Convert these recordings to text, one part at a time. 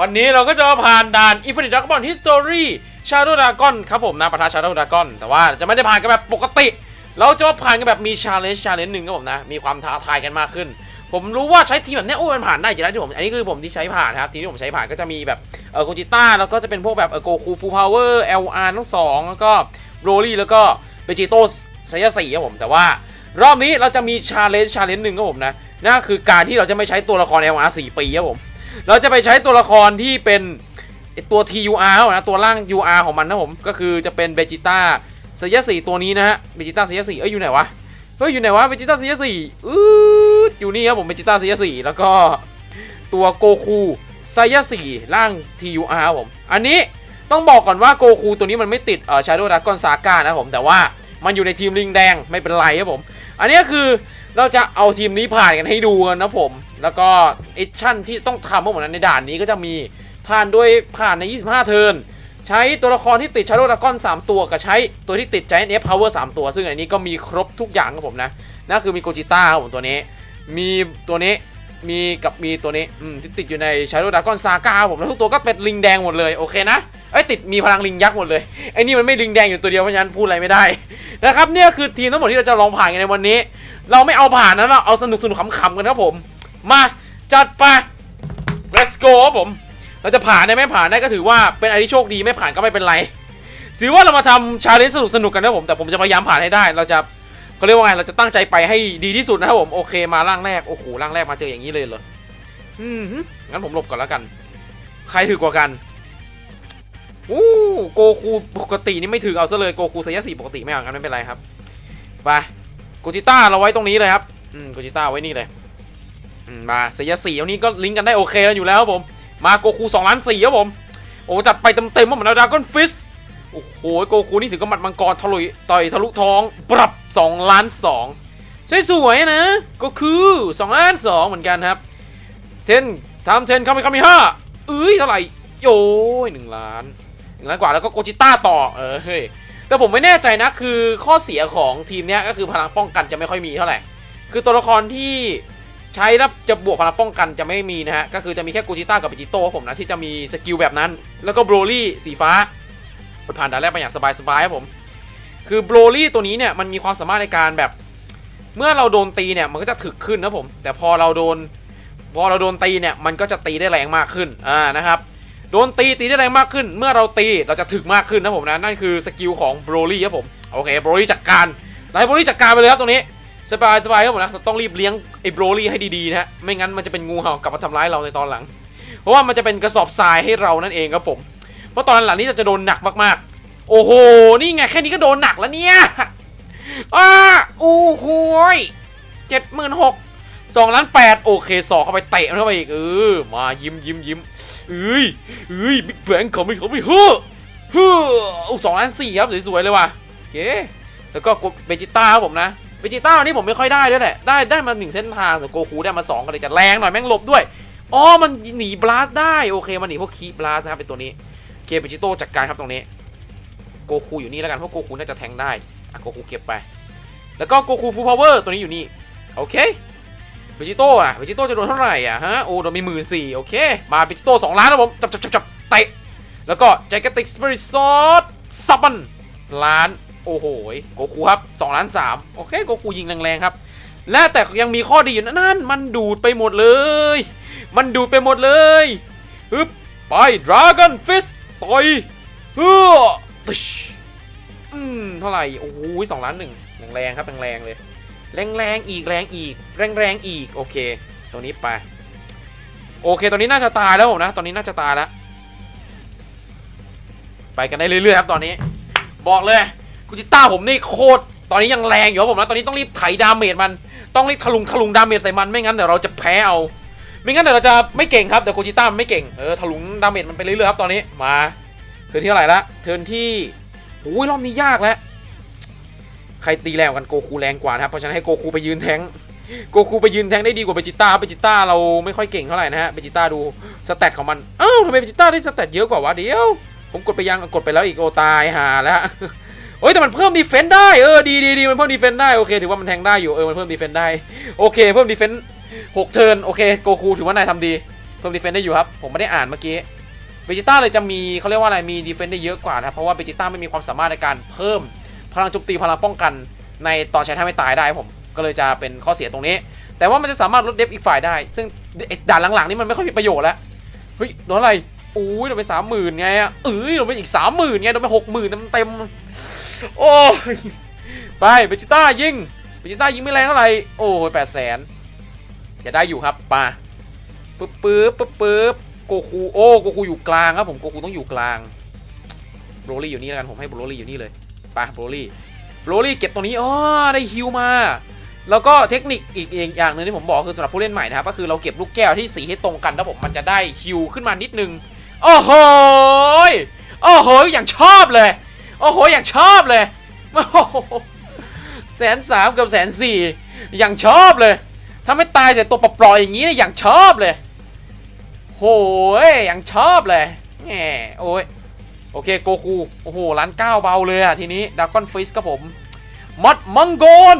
วันนี้เราก็จะมาผ่านด่าน Infinite Dragon History Shadow Dragon ครับผมนะประธาน Shadow Dragon แต่ว่าจะไม่ได้ผ่านกันแบบปกติ เราจะมาผ่านกันแบบมี challenge challenge หนึ่งครับผมนะ มีความท้าทายกันมากขึ้น ผมรู้ว่าใช้ทีมแบบนี้โอ้ยมันผ่านได้อยู่แล้วที่ผม อันนี้คือผมที่ใช้ผ่านนะครับ ทีมที่ผมใช้ผ่านก็จะมีแบบเออโกจิต้าแล้วก็จะเป็นพวกแบบเออโกคูฟูพาวเวอร์ LR ทั้งสองแล้วก็โรลี่แล้วก็เบจิโตสไซยาสี่ครับผมแต่ว่ารอบนี้เราจะมี challenge challenge หนึ่งครับผมนะนั่นคือการที่เราจะไม่ใช้ตัวละคร LR 4ปีครับผม เราจะไปใช้ตัวละครที่เป็นตัว TUR นะตัวร่าง UR ของมันนะผม ก็คือจะเป็นเบจิต้าเซียสี่ตัวนี้นะฮะเบจิต้าเซียสี่เอ้ยอยู่ไหนวะเฮ้ยอยู่ไหนวะเบจิต้าเซียสี่อืออยู่นี่ครับผมเบจิต้าเซียสี่แล้วก็ตัวโกคูไซยาสี่ร่าง TUR ครับผม อันนี้ต้องบอกก่อนว่าโกคูตัวนี้มันไม่ติดเอ่อ Shadow Dragon Saga นะผมแต่ว่ามันอยู่ในทีมลิงแดงไม่เป็นไรครับผม อันนี้คือเราจะเอาทีมนี้ผ่านกันให้ดูกันนะผม แล้วก็เอชั่นที่ต้องทำเมื่อวันนั้นในด่านนี้ก็จะมีผ่านด้วยผ่านใน 25 เทิร์นใช้ตัวละครที่ติด Shadow Dragon 3ตัวกับใช้ตัวที่ติด Giant F Power 3ตัว ซึ่งอันนี้ก็มีครบทุกอย่างครับผมนะนั่นคือมีโกจิต้าครับผมตัวนี้ มีตัวนี้มีกับมีตัวนี้อืมที่ติดอยู่ใน Shadow Dragon Saga ครับผมแล้วทุกตัวก็เป็นลิงแดงหมดเลยโอเคนะไอ้ติดมีพลังลิงยักษ์หมดเลยไอ้นี่มันไม่ลิงแดงอยู่ตัวเดียวเพราะฉะนั้นพูดอะไรไม่ได้นะครับเนี่ยคือทีมทั้งหมดที่เราจะลองผ่านกันในวันนี้ เราไม่เอาผ่านนะเราเอาสนุกสนุกขำๆกันครับผม มาจัดไป let's go ครับผม เราจะผ่านได้ไม่ผ่านได้ก็ถือว่าเป็นอะไรที่โชคดีไม่ผ่านก็ไม่เป็นไร ถือว่าเรามาทำชาเลนจ์สนุกสนุกๆกันนะผม แต่ผมจะพยายามผ่านให้ได้ เราจะเขาเรียกว่าไง เราจะตั้งใจไปให้ดีที่สุดนะครับผม โอเคมาร่างแรก โอ้โห ร่างแรกมาเจออย่างนี้เลยเหรอ อืมงั้นผมหลบก่อนแล้วกัน ใครถือกว่ากันอู้โกคูปกตินี่ไม่ถือเอาซะเลย โกคูไซยาสีปกติไม่เอางั้นไม่เป็นไรครับ ไป โกจิต้าเราไว้ตรงนี้เลยครับ อืม โกจิต้าไว้นี่เลย มาเสียสี่อันนี้ก็ลิงก์กันได้โอเคแล้วอยู่แล้วผม มาโกคู2ล้านสี่ครับผม โอ้จัดไปเต็มๆว่าเหมือนดราก้อนฟิสโอ้โหโกคูนี่ถึงกับหมัดมังกรทะลุยต่อยทะลุท้อง ปรับ2ล้าน2สวยๆนะ ก็คือ2ล้าน2เหมือนกันครับ เทนทำเทนเข้าไปเข้าไปห้าเอ้ยเท่าไหร่โอ้ยหนึ่งล้านหนึ่งล้านกว่าแล้วก็โกจิต้าต่อเออเฮ้ยแต่ผมไม่แน่ใจนะคือข้อเสียของทีมเนี้ยก็คือพลังป้องกันจะไม่ค่อยมีเท่าไหร่คือตัวละครที่ ใช้แล้วจะบวกพลังป้องกันจะไม่มีนะฮะ ก็คือจะมีแค่กูจิต้ากับเบจิโต้ครับผมนะที่จะมีสกิลแบบนั้น แล้วก็โบรลี่สีฟ้าผ่านด่านแรกมาอย่างสบายๆครับผม คือโบรลี่ตัวนี้เนี่ยมันมีความสามารถในการแบบ เมื่อเราโดนตีเนี่ยมันก็จะถึกขึ้นนะผม แต่พอเราโดน พอเราโดนตีเนี่ยมันก็จะตีได้แรงมากขึ้น อ่านะครับ โดนตีตีได้แรงมากขึ้น เมื่อเราตีเราจะถึกมากขึ้นนะผมนะ นั่นคือสกิลของโบรลี่ครับผม โอเคโบรลี่จัดการไล่โบรลี่จัดการไปเลยครับตรงนี้ สบายสบายครับผมนะต้องรีบเลี้ยงไอ้โบรลี่ให้ดีๆนะฮะไม่งั้นมันจะเป็นงูเห่ากลับมาทำร้ายเราในตอนหลัง เพราะว่ามันจะเป็นกระสอบทรายให้เรานั่นเองครับผมเพราะตอนหลังนี้จะโดนหนักมากๆ โอ้โหนี่ไงแค่นี้ก็โดนหนักแล้วเนี่ยอ้าโอ้โหเจ็ดหมื่นหกสองล้านแปดโอเคสอกเข้าไปเตะมันเข้าไปอีกเออมายิ้มยิ้มยิ้มเอ้ยเอ้ยบิ๊กแบงเขาไม่เขาไม่เฮ้อเฮ้อสองล้านสี่ครับสวยๆเลยว่ะโอเคแล้วก็เบจิต้าครับผมนะ เบจิต้านี่ผมไม่ค่อยได้ด้วยแหละได้ได้มาหนึ่งเส้นทางแต่โกคูได้มาสองก็เลยจะแรงหน่อยแม่งหลบด้วยอ๋อมันหนีบลาสได้โอเคมันหนีพวกคีบลาสนะครับเป็นตัวนี้เคเบจิโต้จัดการครับตรงนี้โกคูอยู่นี่แล้วกันเพราะโกคูน่าจะแทงได้อะโกคูเก็บไป แล้วก็โกคูฟูลพาวเวอร์ตัวนี้อยู่นี่โอเคเบจิโต้อะเบจิโต้จะโดนเท่าไหร่อะฮะโอ้โดนมีหมื่นสี่โอเค มาเบจิโต้สองล้านนะผมจับจับจับจับเตะแล้วก็ใจกติกสปิริตซอสซับมันล้าน โอ้โหโกคูครับ2ล้าน3โอเคโกคูยิงแรงๆครับ และแต่ยังมีข้อดีอยู่นะนั่นมันดูดไปหมดเลย มันดูดไปหมดเลยฮึบไปดราก้อนฟิสต่อยเฮ้อตึชอืมเท่าไหร่โอ้โหสองล้านหนึ่งแรงๆครับแรงๆเลย แรงๆอีกแรงอีก แรงๆอีกโอเค ตรงนี้ไป โอเคตอนนี้น่าจะตายแล้วผมนะ ตอนนี้น่าจะตายแล้วไปกันได้เรื่อยๆครับตอนนี้ บอกเลย กูจิต้าผมนี่โคตรตอนนี้ยังแรงอยู่ครับผมนะตอนนี้ต้องรีบไถดาเมจมันต้องรีบทะลุงทะลุงดาเมจใส่มันไม่งั้นเดี๋ยวเราจะแพ้เอาไม่งั้นเดี๋ยวเราจะไม่เก่งครับเดี๋ยวโกจิต้ามันไม่เก่งเออทะลุงดาเมจมันไปเรื่อยๆครับตอนนี้มาเทิร์นที่เท่าไหร่ละเทิร์นที่โอ้ยรอบนี้ยากแล้วใครตีแรงกว่ากันโกคูแรงกว่านะครับเพราะฉะนั้นให้โกคูไปยืนแทงโกคูไปยืนแทงได้ดีกว่าเบจิต้าเบจิต้าเราไม่ค่อยเก่งเท่าไหร่นะฮะเบจิต้าดูสเตตของมันเอ้าทำไมเบจิต้าได้สเตตเยอะกว่าวะเดี๋ยวผมกดไปยังกดไปแล้วอีกโอตายหาแล้ว โอ้ยแต่มันเพิ่มดีเฟนต์ได้เออดีดีดีมันเพิ่มดีเฟนต์ได้โอเคถือว่ามันแทงได้อยู่เออมันเพิ่มดีเฟนต์ได้โอเคเพิ่มดีเฟนต์หกเทิร์นโอเคโกคูถือว่านายทำดีเพิ่มดีเฟนต์ได้อยู่ครับผมไม่ได้อ่านเมื่อกี้เบจิต้าเลยจะมีเขาเรียกว่าอะไรมีดีเฟนต์ได้เยอะกว่านะครับเพราะว่าเบจิต้าไม่มีความสามารถในการเพิ่มพลังโจมตีพลังป้องกัน ในตอนใช้ท่าไม่ตายได้ผมก็เลยจะเป็นข้อเสียตรงนี้ แต่ว่ามันจะสามารถลดเดฟอีกฝ่ายได้ ซึ่งด่านหลังๆนี่มันไม่ค่อยมีประโยชน์แล้วเฮ้ยโดนอะไรอุ้ยโดนไปสามหมื่นไงอะเอ้ยโดนไปอีกสามหมื่นไงโดนไปหกหมื่นเต็มๆ โอ้ยไปเบจิต้ายิงเบจิต้ายิงไม่แรงเท่าไหร่โอ้ยแปดแสนจะได้อยู่ครับมาปึ๊บปึ๊บปึ๊บปึ๊บโกคูโอ้โกคูอยู่กลางครับผมโกคูต้องอยู่กลางโบรลี่อยู่นี่แล้วกันผมให้โบรลี่อยู่นี่เลยไปโบรลี่โรลี่เก็บตรงนี้อ๋อได้ฮิวมาแล้วก็เทคนิคอีกอย่างหนึ่งที่ผมบอกคือสำหรับผู้เล่นใหม่นะครับก็คือเราเก็บลูกแก้วที่สีให้ตรงกันแล้วผมมันจะได้ฮิวขึ้นมานิดนึงโอ้โหยโอ้โหอย่างชอบเลย โอ้โห อย่างชอบเลยโอ้โหแสนสามกับแสนสี่อย่างชอบเลยถ้าไม่ตายเสียตัวปลอยอย่างนี้เนี่ยอย่างชอบเลย โหยอย่างชอบเลยแหมโอ้ย โอเคโกคู โอ้โหล้านเก้าเบาเลยอะทีนี้ดากอนฟิสครับผมมัดมังกร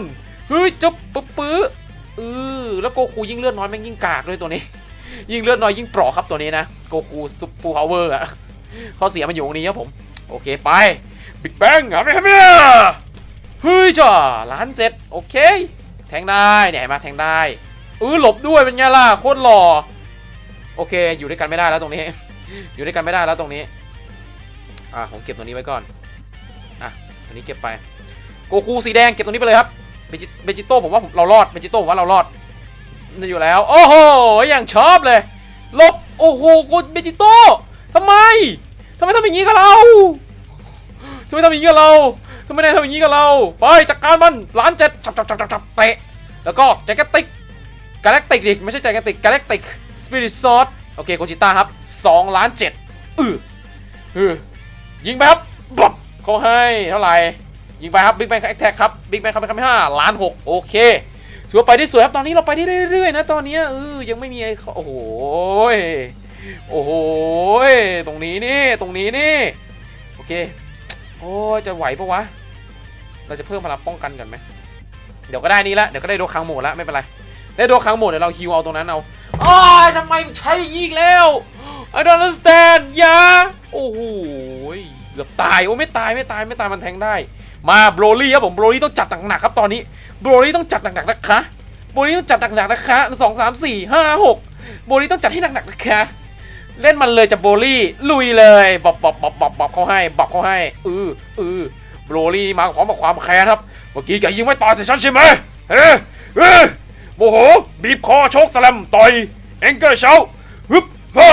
เฮ้ยจุ๊บปึ๊บปึ๊บเออแล้วโกคูยิ่งเลือดน้อยแม่งยิ่งกากด้วยตัวนี้ ยิ่งเลือดน้อยยิ่งเปราะครับตัวนี้นะ โกคูซุปฟูพาวเวอร์อะข้อเสียมันอยู่ตรงนี้ครับผม โอเคไป บิ๊กแบงอาไรับเนี่ยเฮ้ยจ้าล้านเจ็ดโอเค แทงได้เนี่ยเห็นไหมแทงได้เออหลบด้วยเป็นไงล่ะโคตรหล่อโอเค อยู่ด้วยกันไม่ได้แล้วตรงนี้ อยู่ด้วยกันไม่ได้แล้วตรงนี้อะผมเก็บตัวนี้ไว้ก่อนอะตัวนี้เก็บไปโกคูสีแดงเก็บตัวนี้ไปเลยครับเบจิเบจิโต้ผมว่าเรารอดเบจิโต้ผมว่าเรารอดนี่อยู่แล้วโอ้โหอย่างชอบเลยหลบโอ้โหโกเบจิโต้ทำไมทำไมทำอย่างนี้กับเรา ไมทำอย่างนี้กับเราทำไมนายทำอย่างนี้กับเรา ไปจัดการมันล้านเจ็ดฉับฉับฉับฉับฉับเตะ แล้วก็แจ็คเก็ตติกกาแล็กติกดิไม่ใช่แจ็คเก็ตติกกาแล็กติกสปิริตซอสโอเคโกจิต้าครับ2ล้าน7อืออือยิงไปครับบับเขาให้เท่าไหร่ยิงไปครับบิ๊กแบงค์แอคแท็กครับบิ๊กแบงค์คำไปคำห้าล้านหกโอเคถือว่าไปได้สวยครับตอนนี้เราไปได้เรื่อยๆนะตอนนี้ยเออยังไม่มีไอ้โอ้โหโอ้โหตรงนี้นี่ตรงนี้นี่โอเค อ้จะไหวปะวะ เราจะเพิ่มพลังป้องกันกันไหมเดี๋ยวก็ได้นี่ละ เดี๋ยวก็ได้โดคังโหมดละไม่เป็นไร ได้โดคังโหมดเดี๋ยวเราฮิวเอาตรงนั้นเอาอ้ายทำไมใช้อย่างนี้อีกแล้ว I don't understand ย่าโอ้โหเกือบตาย โอ้ไม่ตายไม่ตายไม่ตายมันแทงได้ มาโบรลี่ครับผมโบรลี่ต้องจัดหนักๆครับตอนนี้โบรลี่ต้องจัดหนักๆนะคะโบรลี่ต้องจัดหนักๆนะคะสองสามสี่ห้าหกโบรลี่ต้องจัดให้หนักๆนะคะ เล่นมันเลยจะโบลี่ ลุยเลยบอบบอบบอบบอบบอบเขาให้บอบเขาให้อืออือโบลี่มาพร้อมกับความแค้นครับเมื่อกี้แกยิงไม่ตายใส่ฉันใช่ไหมเฮ้เฮ้โมโหบีบคอโชกสแลมต่อยแองเกอร์เชาฮึบฮ่า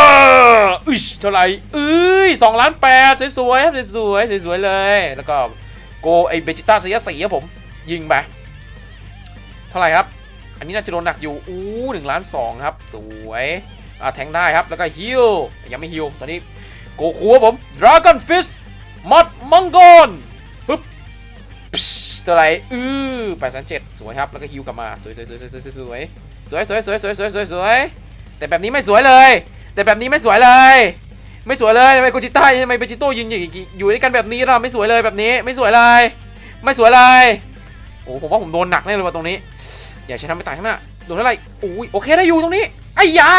อึชเท่าไหร่อ้ยสองล้านแปดสวยๆครับสวยๆสวยๆเลย แล้วก็โกไอเบจิต้าเสียสีครับผมยิงไปเท่าไหร่ครับ อันนี้น่าจะโดนหนักอยู่อู้หนึ่งล้านสองครับ สวย แทงได้ครับ แล้วก็ฮิลยังไม่ฮิลตอนนี้โกคูครับผมดราก้อนฟิสมัดมังกรปึ๊บเท่าไหร่อือแปดแสนเจ็ดสวยครับ แล้วก็ฮิวกลับมา สวยสวยสวยสวยสวยสวยสวยสวยสวยสวยสวยสวยสวยแต่แบบนี้ไม่สวยเลย แต่แบบนี้ไม่สวยเลย ไม่สวยเลยทำไมโกจิต้าทำไมเบจิโต้ยิงอยู่อยู่ด้วยกันแบบนี้เราไม่สวยเลยแบบนี้ไม่สวยเลย ไม่สวยเลยโอ้ผมว่าผมโดนหนักแน่เลยว่ะตรงนี้ อย่าใช้ทำไม่ตายข้างหน้าโดนเท่าไหร่โอ้ยโอเคได้อยู่ตรงนี้ไอ้ยา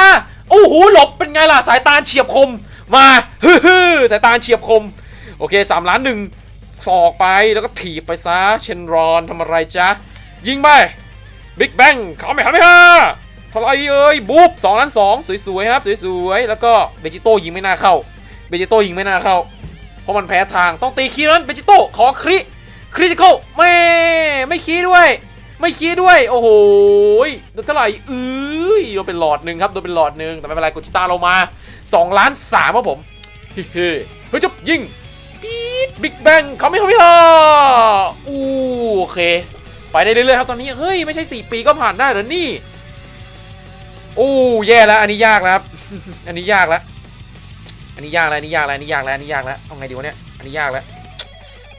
โอ้โหหลบเป็นไงล่ะสายตาเฉียบคมมาฮึฮึสายตาเฉียบคม โอเคสามล้านหนึ่งสอกไปแล้วก็ถีบไปซะเชนรอนทำอะไรจ๊ะ ยิงไปบิ๊กแบงเขาไม่เข้าไม่ฮะเท่าไรเอ้ยบุ๊บสองล้านสองสวยๆครับสวยๆแล้วก็เบจิโต้ยิงไม่น่าเข้าเบจิโต้ยิงไม่น่าเข้า เพราะมันแพ้ทางต้องตีคีย์นั้นเบจิโต้ขอคริคริติคอลไม่ไม่คีด้วย ไม่คีย์ด้วย โอ้โหโดนเท่าไหร่เอ้ยโดนเป็นหลอดหนึ่งครับโดนเป็นหลอดหนึ่งแต่ไม่เป็นไรกุจิตาเรามา2ล้านสามครับผมเฮ้ยเฮ้ยจบยิงปี๊ดบิ๊กแบงเขาไม่เขาไม่ฮาอู้โอเค ไปได้เรื่อยๆครับตอนนี้เฮ้ยไม่ใช่ 4 ปีก็ผ่านได้เหรอนี่โอ้แย่แล้ว อันนี้ยากแล้วครับอันนี้ยากแล้วอันนี้ยากแล้วอันนี้ยากแล้วอันนี้ยากแล้วอันนี้ยากแล้วเอาไงดีวะเนี่ยอันนี้ยากแล้ว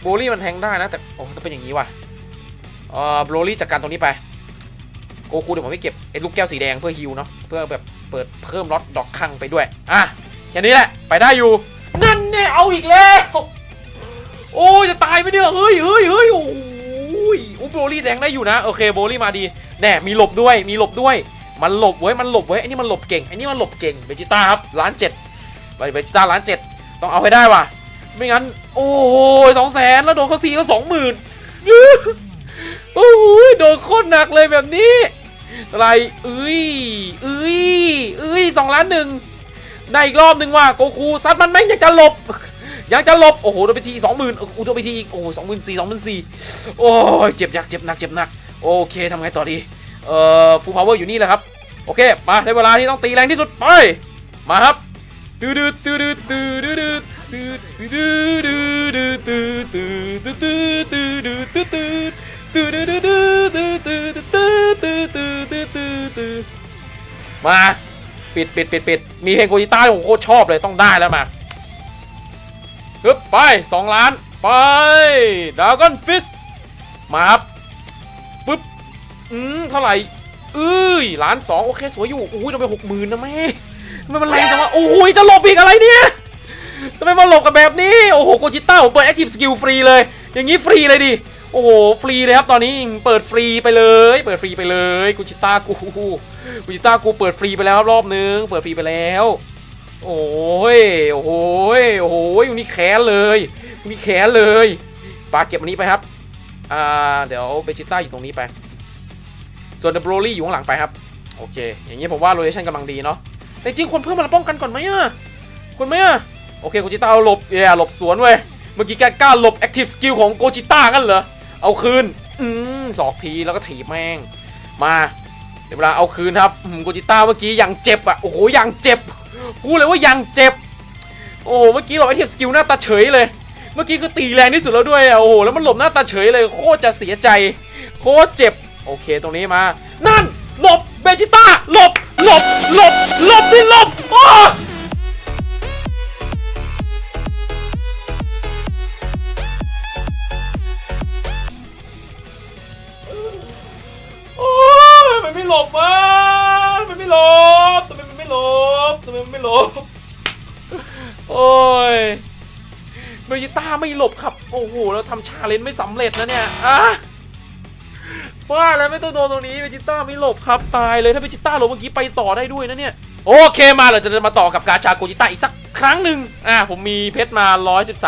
โบลี่มันแทงได้นะแต่โอ้ต้องเป็นอย่างนี้ว่ะ เอ่อโบลี่จัดการตรงนี้ไปโกคูเดี๋ยวผมไม่เก็บไอ้ลูกแก้วสีแดงเพื่อฮิวเนาะเพื่อแบบเปิดเพิ่มล็อตดอกคังไปด้วยอะแค่นี้แหละไปได้อยู่ นั่นเนี่ยเอาอีกแล้วโอ้จะตายไหมเนี่ยเฮ้ยเฮ้ยเฮ้ยโอ้ยโอ้โบลี่แดงได้อยู่นะโอเคโบลี่มาดีแน่มีหลบด้วยมีหลบด้วย มันหลบเว้ยมันหลบเว้ยไอ้นี่มันหลบเก่งไอ้นี่มันหลบเก่งเบจิต้าครับล้านเจ็ดเบจิต้าล้านเจ็ดต้องเอาให้ได้ว่ะไม่งั้น โอ้โหสองแสนแล้วโดนเขาซีก็สองหมื่น โอ้โหโดนโคตรหนักเลยแบบนี้อะไรเอ้ยเอ้ยเอ้ยสองล้านหนึ่งได้อีกรอบหนึ่งว่ะโกคูซัดมันแม่งยังจะหลบยังจะหลบโอ้โหโดนไปทีสองหมื่นโอ้โหโดนไปทีอีกโอ้โหสองหมื่นสี่สองหมื่นสี่โอ้ยเจ็บหนักเจ็บหนักเจ็บหนักโอเคทำไงต่อดีเอ่อฟูลพาวเวอร์อยู่นี่แหละครับโอเคมาในเวลาที่ต้องตีแรงที่สุดไปมาครับตืดตืดตืดตืดตืดตืดตืดตืดตืดตืดตืดตืดตืดตืดตืด ตืดตืดตืดตืดตืดตืดตืดตืดตืดตืดตืดมาปิดปิดปิดปิดมีเพลงโกจิต้าผมโคตรชอบเลยต้องได้แล้วมาฮึบไปสองล้าน ไปดาวกอนฟิสมาครับปึ๊บอืมเท่าไหร่เอ้ยล้านสองโอเคสวยอยู่โอ้ยเราไปหกหมื่นนะแม่ทำไมมันแรงจังวะโอ้ยจะหลบอีกอะไรเนี่ยทำไมมาหลบกับแบบนี้ โอ้โหโกจิต้าผมเปิดแอคทีฟสกิลฟรีเลย อย่างนี้ฟรีเลยดิ โอ้โหฟรีเลยครับตอนนี้เปิดฟรีไปเลย เปิดฟรีไปเลยโกจิต้ากูโกจิต้ากูเปิดฟรีไปแล้วครับรอบนึง เปิดฟรีไปแล้ว โอ้ยโอ้โหยโอ้โหยนี่แค้นเลยนี่แค้นเลยปาเก็บอันนี้ไปครับอ่าเดี๋ยวเบจิต้าอยู่ตรงนี้ไป ส่วนเดบโรลี่อยู่ข้างหลังไปครับโอเค อย่างนี้ผมว่าโรเ t ชันกำลังดีเนาะแต่จริงคนเพิ่มมาป้องกันก่อนไหมอะคนไหมอะโอเคโกจิต้าเอาหลบเย่หลบสวนเว้ยเมื่อกี้แกกล้าหลบแอคทีฟสกิลของโกจิต้ากันเหรอ เอาคืน อืมสอกทีแล้วก็ถีบแม่ง มาเดี๋ยวเวลาเอาคืนครับอืมโกจิต้าเมื่อกี้ยังเจ็บอะ โอ้โหยังเจ็บ พูดเลยว่ายังเจ็บ โอ้โห เมื่อกี้หลบแอคทีฟสกิลหน้าตาเฉยเลย เมื่อกี้คือตีแรงที่สุดแล้วด้วยอะ โอ้โห แล้วมันหลบหน้าตาเฉยเลย โคตรจะเสียใจ โคตรเจ็บ โอเค ตรงนี้มา นั่น หลบ เบจิต้า หลบ หลบ หลบ หลบดิหลบอ้อ หลบวะมันไม่หลบทำไมมันไม่หลบทำไมมันไม่หลบ โอ้ยเบจิต้าไม่หลบครับ โอ้โห แล้วทำชาเลนจ์ไม่สำเร็จนะเนี่ยอะว่าแล้วไม่ต้องโดนตรงนี้เวจิต้าไม่หลบครับ ตายเลยถ้าเวจิต้าหลบเมื่อกี้ไปต่อได้ด้วยนะเนี่ย โอเคมาเราจะมาต่อกับกาชาโกจิต้าอีกสักครั้งหนึ่งอ่าผมมีเพชรมา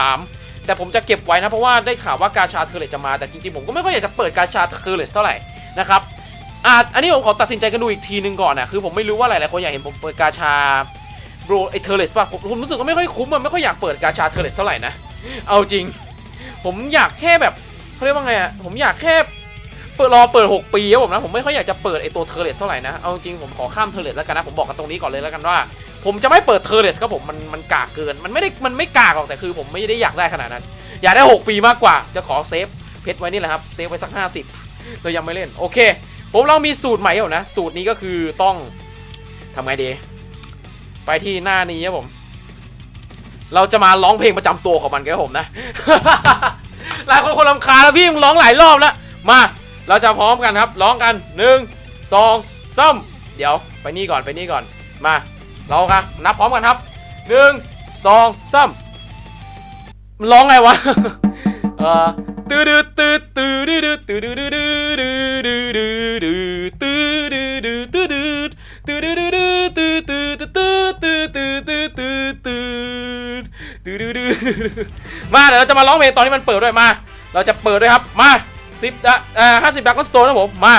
113 แต่ผมจะเก็บไว้นะ เพราะว่าได้ข่าวว่ากาชาเทอร์เลตจะมาแต่จริงๆ ผมก็ไม่ค่อยอยากจะเปิดกาชาเทอร์เลตเท่าไหร่นะครับ อ่าอันนี้ผมขอตัดสินใจกันดูอีกทีนึงก่อนนะคือผมไม่รู้ว่าหลายๆคนอยากเห็นผมเปิดกาชาโบรไอเทอร์เลสป่ะผมผมรู้สึกว่าไม่ค่อยคุ้มอะไม่ค่อยอยากเปิดกาชาเทอร์เลสเท่าไหร่นะ เอาจริง ผมอยากแค่แบบเขาเรียกว่าไงอะผมอยากแค่เปิดรอเปิด 6 ปีครับผมนะผมไม่ค่อยอยากจะเปิดไอตัวเทอร์เรสเท่าไหร่นะเอาจริงผมขอข้ามเทอร์เรสแล้วกันนะผมบอกกันตรงนี้ก่อนเลยแล้วกันว่า ผมจะไม่เปิดเทอร์เรสครับผมมันมันกากเกินมันไม่ได้มันไม่กากหรอกแต่คือ ผมไม่ได้อยากได้ขนาดนั้น อยากได้ 6 ปีมากกว่าจะขอเซฟเพชรไว้นี่แหละครับเซฟไว้สัก 50เรายังไม่เล่นโอเค ผมเรามีสูตรใหม่แล้วนะ สูตรนี้ก็คือต้องทำไงดี ไปที่หน้านี้ครับผม เราจะมาร้องเพลงประจำตัวของมันกันครับผมนะ หลายคนคนรำคาญแล้วพี่มึงร้องหลายรอบแล้ว มา เราจะพร้อมกันครับ ร้องกันหนึ่งสองสามเดี๋ยวไปนี่ก่อนไปนี่ก่อน มา เร้องกันนับพร้อมกันครับหนึ่งสองสามมันร้องไงวะ เออ ตื้อดื้อตื้อตื้อดื้อดื้อตื้อดื้อดื้อดื้อดื้อดื้อดื้อตื้อดื้อดื้อตื้อดื้อตื้อดื้อดื้อตื้อตื้อตื้อตื้อตื้อตื้อตื้อตื้อตื้อดื้อดื้อมาเดี๋ยวเราจะมาร้องเพลงตอนที่มันเปิดด้วยมา เราจะเปิดด้วยครับมาสิบดะอ่าห้าสิบดักก็สโตนนะผมมา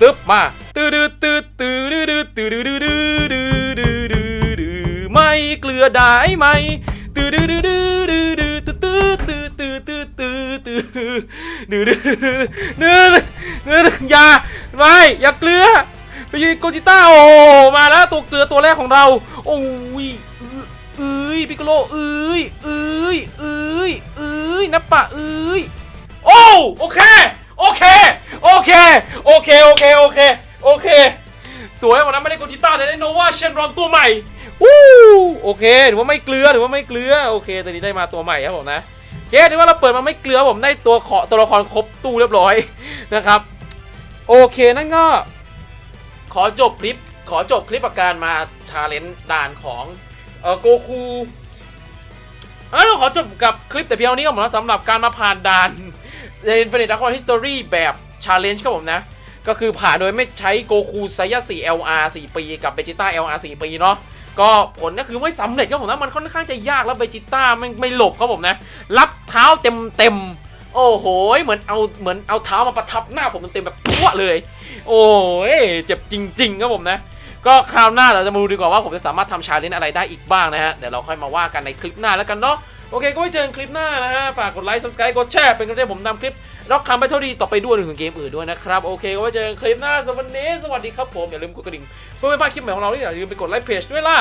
ตึ๊บมาตื้อดื้อตื้อตื้อดื้อดื้อตื้อดื้อดื้อดื้อดื้อดื้อดื้อดื้อไม่เกลือได้ไหมตื้อดื้อดื้อดื้อ ตื้อตื้อตื้อตื้อตื้อดื้อดื้อดื้อดื้ออย่าไม่อย่าเกลือไปยืนโกจิต้าโอ้มาแล้วตัวเกลือตัวแรกของเรา โอ้ยเอ้ยปิกโกโลเอ้ยเอ้ยเอ้ยเอ้ยนับปะเอ้ยโอ้โอเคโอเคโอเคโอเคโอเคโอเคโอเค สวยวันนั้นไม่ได้โกจิต้าแต่ได้โนวาเชนรอนตัวใหม่วู้โอเคถือว่าไม่เกลือถือว่าไม่เกลือโอเคตอนนี้ได้มาตัวใหม่ครับผมนะ เคถือว่าเราเปิดมาไม่เกลือผมได้ตัวขอตัวละครครบตู้เรียบร้อยนะครับ โอเคนั่นก็ ขอจบคลิป ขอจบคลิปประการมาชาเลนจ์ด่านของเออโกคูเออขอจบกับคลิปแต่เพียงเท่านี้ก็หมดแล้วสำหรับการมาผ่านด่าน The Infinite Dragon History แบบ Challenge ครับผมนะ ก็คือผ่านโดยไม่ใช้โกคูไซยะ4 LR 4 ปี กับเบจิต้า LR 4 ปีเนาะ ก็ผลก็คือไม่สำเร็จครับผมนะมันค่อนข้างจะยากแล้วเบจิต้าไม่ไม่หลบครับผมนะ รับเท้าเต็มเต็มโอ้โห เหมือนเอาเหมือนเอาเท้ามาประทับหน้าผมเต็มๆแบบพั่วเลย โอ้ยเจ็บจริง ๆ ครับผมนะ ก็คราวหน้าเราจะมาดูดีกว่าว่าผมจะสามารถทำชาเลนจ์อะไรได้อีกบ้างนะฮะ เดี๋ยวเราค่อยมาว่ากันในคลิปหน้าแล้วกันเนาะ โอเค ก็ไว้เจอกันคลิปหน้านะฮะ ฝากกดไลค์ subscribe กดแชร์ เป็นกำลังใจผมทำคลิป ล็อกคำไปเท่าดีต่อไปด้วยถึงเกมอื่นด้วยนะครับโอเคก็ไว้เจอกันคลิปหน้าสวัสดีสวัสดีครับผมอย่าลืมกดกระดิ่งเพื่อไม่พลาดคลิปใหม่ของเราที่อย่าลืมไปกดไลค์เพจด้วยล่ะ